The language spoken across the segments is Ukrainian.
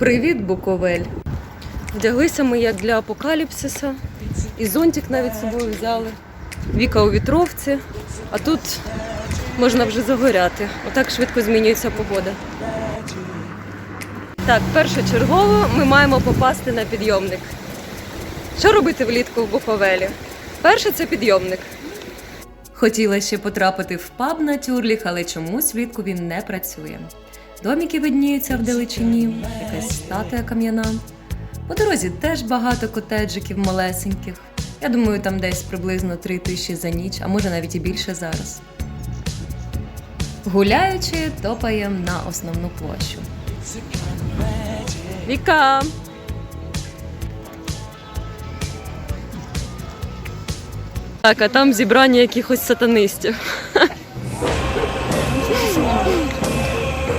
Привіт, Буковель! Вдяглися ми як для апокаліпсиса. І зонтик навіть з собою взяли. Віка у вітровці, а тут можна вже загоряти. Отак швидко змінюється погода. Так, першочергово ми маємо попасти на підйомник. Що робити влітку в Буковелі? Перше це підйомник. Хотіла ще потрапити в паб на тюрліх, але чомусь влітку він не працює. Доміки видніються вдалечині, якась статуя кам'яна. По дорозі теж багато котеджиків малесеньких. Я думаю, там десь приблизно три тисячі за ніч, а може навіть і більше зараз. Гуляючи, топаємо на основну площу. Віка! Так, а там зібрання якихось сатанистів.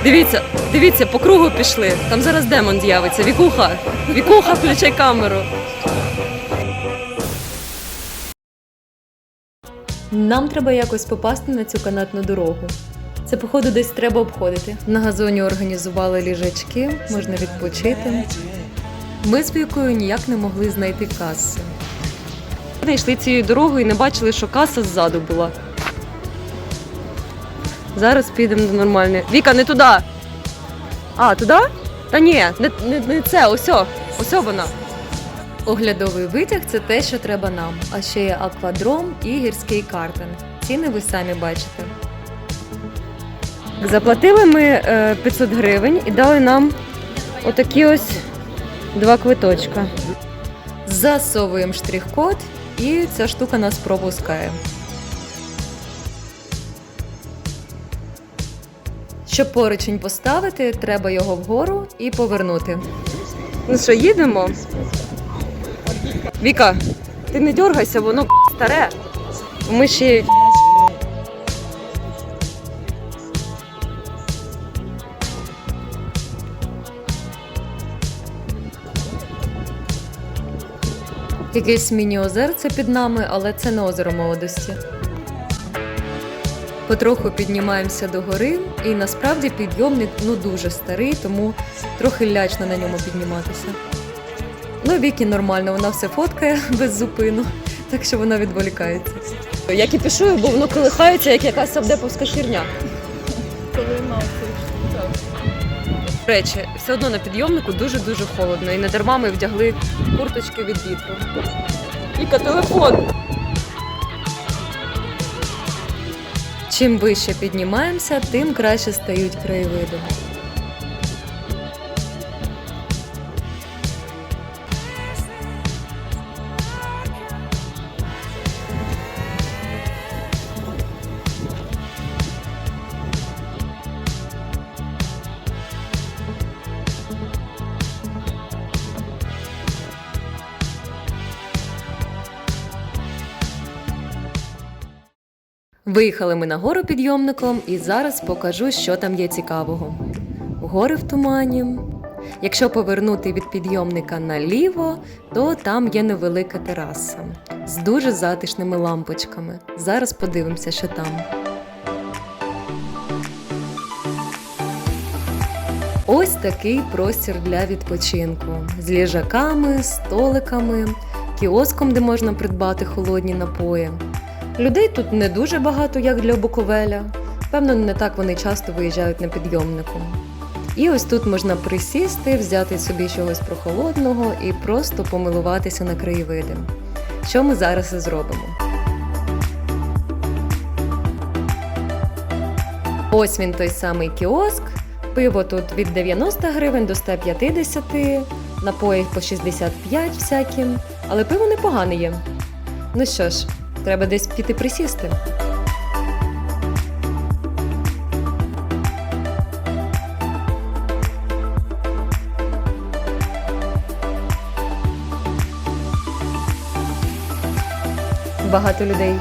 Дивіться, дивіться, по кругу пішли. Там зараз демон з'явиться. Вікуха, Вікуха, включай камеру. Нам треба якось попасти на цю канатну дорогу. Це, походу, десь треба обходити. На газоні організували ліжачки, можна відпочити. Ми з Вікою ніяк не могли знайти каси. Ми йшли цією дорогою і не бачили, що каса ззаду була. Зараз підемо до нормальної. Віка, не туди. А, туди? Та ні, не, не, не це, осьо. Осьо вона. Оглядовий витяг це те, що треба нам. А ще є аквадром і гірський картинг. Ціни ви самі бачите. Заплатили ми е, 500 гривень і дали нам отакі ось два квиточка. Засовуємо штрих-код і ця штука нас пропускає. Щоб поручень поставити, треба його вгору і повернути. Ну що, їдемо? Віка, ти не дергайся, воно старе. Ми ще. Якесь міні-озерце під нами, але це не озеро молодості. Потроху піднімаємося до гори, і насправді підйомник ну дуже старий, тому трохи лячно на ньому підніматися. Ну, Вікі нормально, вона все фоткає без зупину, так що вона відволікається. Я кіпішую, бо воно колихається, як якась савдеповська ширня. До речі, все одно на підйомнику дуже-дуже холодно, і не дарма ми вдягли курточки від вітру. Віка, телефон! Чим вище піднімаємося, тим краще стають краєвиди. Виїхали ми на гору підйомником і зараз покажу, що там є цікавого. Гори в тумані. Якщо повернути від підйомника наліво, то там є невелика тераса з дуже затишними лампочками. Зараз подивимося, що там. Ось такий простір для відпочинку з ліжаками, столиками, кіоском, де можна придбати холодні напої. Людей тут не дуже багато, як для Буковеля. Певно, не так вони часто виїжджають на підйомнику. І ось тут можна присісти, взяти собі чогось прохолодного і просто помилуватися на краєвиди. Що ми зараз і зробимо. Ось він той самий кіоск. Пиво тут від 90 гривень до 150, напої по 65 всякі, але пиво непогане є. Ну що ж, треба десь піти присісти. Багато людей.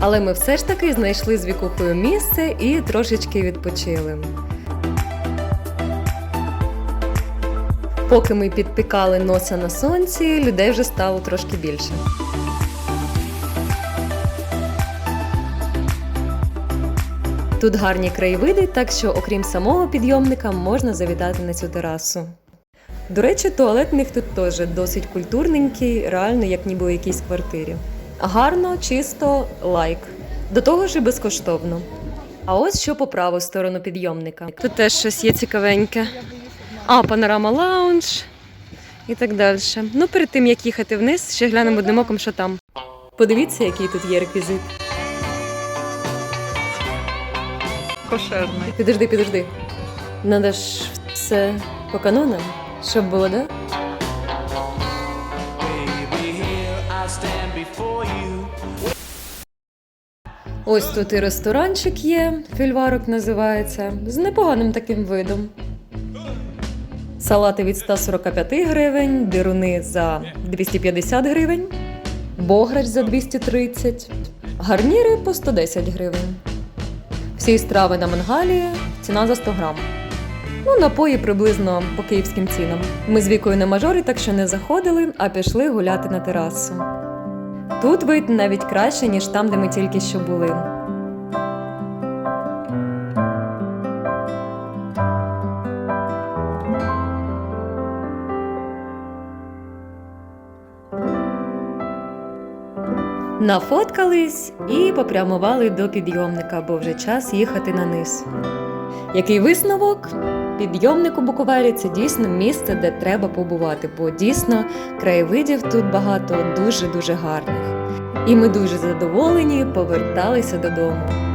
Але ми все ж таки знайшли з вікухою місце і трошечки відпочили. Поки ми підпікали носа на сонці, людей вже стало трошки більше. Тут гарні краєвиди, так що, окрім самого підйомника, можна завітати на цю терасу. До речі, туалет в них тут теж досить культурненький, реально як ніби у якійсь квартирі. Гарно, чисто, лайк. До того ж і безкоштовно. А ось що по праву сторону підйомника. Тут теж щось є цікавеньке. А, панорама лаунж і так далі. Ну, перед тим як їхати вниз, ще глянемо одним оком, що там. Подивіться, який тут є реквізит. Кошерний. Підожди, підожди. Надо ж все по канонам, щоб було, да? Ось тут і ресторанчик є, фільварок називається, з непоганим таким видом. Салати від 145 гривень, дируни за 250 гривень, бограч за 230, гарніри по 110 гривень. Всі страви на мангалі, ціна за 100 грам. Ну, напої приблизно по київським цінам. Ми з вікою на мажори, так що не заходили, а пішли гуляти на терасу. Тут вид навіть краще, ніж там, де ми тільки що були. Нафоткались і попрямували до підйомника, бо вже час їхати на низ. Який висновок? Підйомник у Буковелі це дійсно місце, де треба побувати, бо дійсно краєвидів тут багато дуже дуже гарних. І ми дуже задоволені поверталися додому.